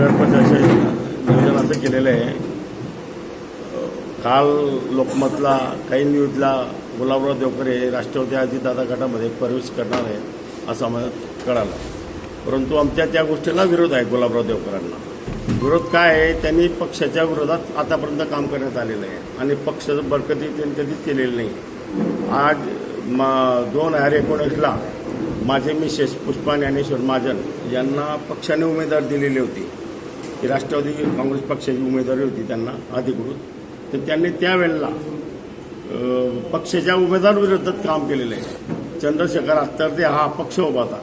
असं केलेलं आहे. काल लोकमतला काही न्यूजला गुलाबराव देवकर हे राष्ट्रवादी अजितदादा गटामध्ये प्रवेश करणार आहेत असं आम्हाला कळालं. परंतु आमच्या त्या गोष्टीला विरोध आहे गुलाबराव देवकरांना विरोध काय आहे? त्यांनी पक्षाच्या विरोधात आतापर्यंत काम करण्यात आलेलं आहे. आणि पक्षाचं बळकटी त्यांनी कधीच केलेलं नाही. आज म दोन हजार एकोणीसला माझे मिसेस पुष्पा ज्ञानेश्वर महाजन यांना पक्षाने उमेदवार दिलेली होती. ही राष्ट्रवादी काँग्रेस पक्षाची उमेदवारी होती त्यांना अधिकृत. तर त्यांनी त्यावेळेला पक्षाच्या उमेदवारविरोधात काम केलेलं आहे. चंद्रशेखर अत्तरते हा पक्ष उभा होता.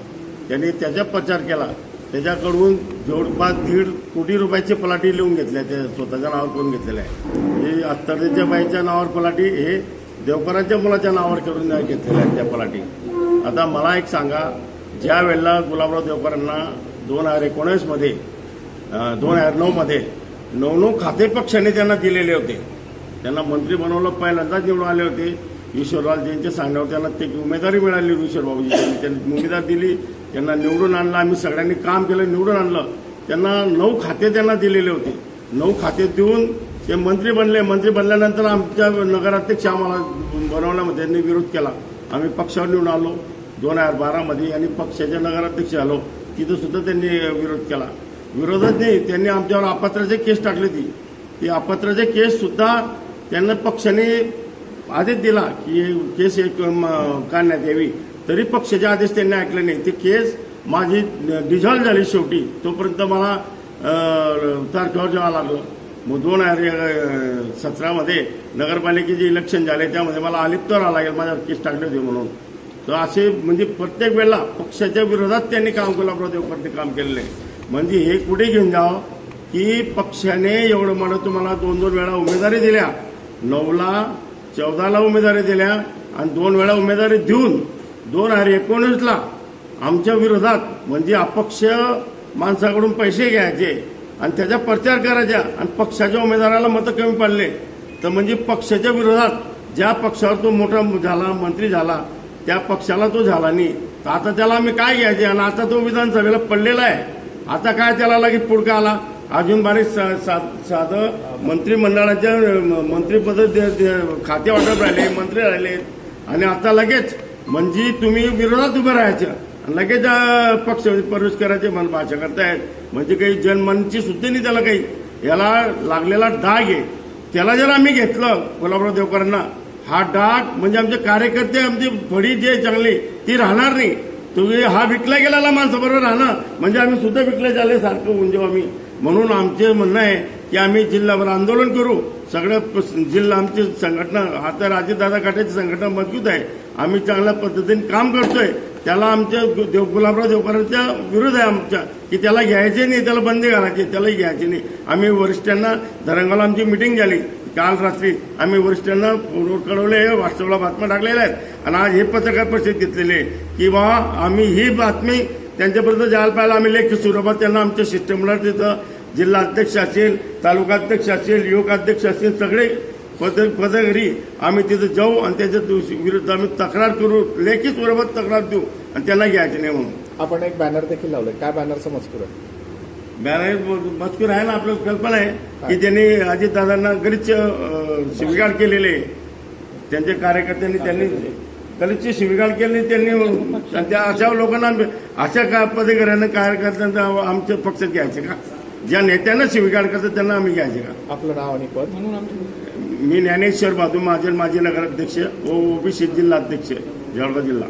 त्यांनी त्याचा प्रचार केला. त्याच्याकडून जवळपास दीड कोटी रुपयाचे पलाटी लिहून घेतल्या त्या स्वतःच्या नावावर करून घेतलेल्या आहे. हे अत्तरदेच्या बाईच्या नावावर पलाटी हे देवकरांच्या मुलाच्या नावावर करून घेतलेल्या आहेत त्या पलाटी. आता मला एक सांगा ज्या वेळेला गुलाबराव देवकरांना दोन हजार एकोणीसमध्ये दोन हजार नऊमध्ये नऊ नऊ खाते पक्षाने त्यांना दिलेले होते. त्यांना मंत्री बनवलं पहिल्यांदाच निवडून आले होते. ईश्वररावजींच्या सांगण्यावर त्यांना ते उमेदवारी मिळाली होती ईश्वरबाबूजी त्यांनी त्यांनी उमेदवार दिली त्यांना निवडून आणलं आम्ही सगळ्यांनी काम केलं निवडून आणलं. त्यांना नऊ खाते त्यांना दिलेले होते. नऊ खाते देऊन ते मंत्री बनले. मंत्री बनल्यानंतर आमच्या नगराध्यक्ष आम्हाला बनवण्यामध्ये त्यांनी विरोध केला. आम्ही पक्षावर निवडून आलो. दोन हजार बारामध्ये आणि पक्षाचे नगराध्यक्ष आलो तिथं सुद्धा त्यांनी विरोध केला. विरोधात नाही. त्यांनी आमच्यावर अपात्राचे केस टाकले ती ती अपात्राचे केस सुद्धा त्यांना पक्षाने आदेश दिला की केस एक काढण्यात यावी. तरी पक्षाचे आदेश त्यांनी ऐकले नाही. ते केस माझी डिझॉल्व झाली शेवटी. तोपर्यंत मला तारखेवर जावं लागलं मग दोन हजार सतरामध्ये नगरपालिकेचे इलेक्शन झाले त्यामध्ये मला अलिप्तवर आला लागेल. माझ्यावर केस टाकले होते म्हणून. तर असे म्हणजे प्रत्येक वेळेला पक्षाच्या विरोधात त्यांनी काम कोल्हापुरात काम केलेलं आहे. म्हणजे हे कुठे घेऊन जावं? की पक्षाने एवढं म्हणत तुम्हाला दोन दोन वेळा उमेदवारी दिल्या. नऊला चौदाला उमेदवारी दिल्या आणि दोन वेळा उमेदवारी देऊन दोन हजार एकोणीसला आमच्या विरोधात म्हणजे अपक्ष माणसाकडून पैसे घ्यायचे आणि त्याचा प्रचार करायचा आणि पक्षाच्या उमेदवाराला मतं कमी पडले. तर म्हणजे पक्षाच्या विरोधात ज्या पक्षावर तो मोठा झाला मंत्री झाला त्या पक्षाला तो झाला नाही. तर आता त्याला आम्ही काय घ्यायचे? आणि आता तो विधानसभेला पडलेला आहे. आता काय त्याला लगेच पुढका आला? अजून बारीक सा- साधं मंत्रिमंडळाच्या मंत्रिपद खाते वाटप राहिले मंत्री राहिले. आणि आता लगेच म्हणजे तुम्ही विरोधात उभं राहायचं. आणि लगेच पक्ष प्रवेश करायचे मन भाषा करतायत. म्हणजे काही जनमनची सुद्धा नाही त्याला काही. याला लागलेला डाग आहे. त्याला जर आम्ही घेतलं गुलाबराव देवकरांना हा डाग म्हणजे आमचे कार्यकर्ते आमची फडी जे चांगली ती राहणार नाही. तुम्ही हा विकला गेलेला माणसाबरोबर राहणं म्हणजे आम्ही सुद्धा विकले झाले सारखं होऊन जेव्हा आम्ही. म्हणून आमचे म्हणणं आहे की आम्ही जिल्ह्यावर आंदोलन करू. सगळं प- जिल्हा आमची संघटना आता राजेदादा काट्याची संघटना मजबूत आहे. आम्ही चांगल्या पद्धतीने काम करतोय. त्याला आमच्या देव गुलाबराव देवकरांच्या विरोध आहे आमच्या. की त्याला घ्यायचे नाही त्याला बंदी घालायची त्यालाही घ्यायचे नाही. आम्ही वरिष्ठांना धरंगाला आमची मिटिंग झाली. काल रात्री आम्ही वरिष्ठांना रोड कळवले व्हॉट्सअपला बातम्या टाकलेल्या आहेत. आणि आज हे पत्रकार परिषद घेतलेले आहे. की आम्ही ही बातमी त्यांच्यापर्यंत जायला पाहिला आम्ही लेखी स्वरूपात त्यांना आमच्या सिस्टमला तिथं जिल्हा अध्यक्ष असेल तालुका अध्यक्ष असेल युवक अध्यक्ष असेल सगळे पद पदघरी आम्ही तिथं जाऊ आणि त्याच्या दिवशी विरुद्ध आम्ही तक्रार करू लेखी स्वरूपात तक्रार देऊ आणि त्यांना घ्यायचे नाही म्हणून. आपण एक बॅनर देखील लावलं काय बॅनर समज करू बॅनर मजकूर आहे ना आपल्याला कल्पना आहे की त्यांनी अजितदादांना गरीच शिविगाळ केलेले. आहे. त्यांच्या कार्यकर्त्यांनी त्यांनी गरीचची शिविगाळ केली त्यांनी. त्या अशा लोकांना आम्ही- अशा का पदाधिकाऱ्यांना कार्यकर्त्यांना आमच्या पक्षात घ्यायचे का? ज्या नेत्यांना शिविगाळ करतात त्यांना आम्ही घ्यायचे का? आपलं नाव आणि पद? मी ज्ञानेश्वर बाजू महाजन माजी नगराध्यक्ष व ओबीसी जिल्हा अध्यक्ष जळगाव जिल्हा.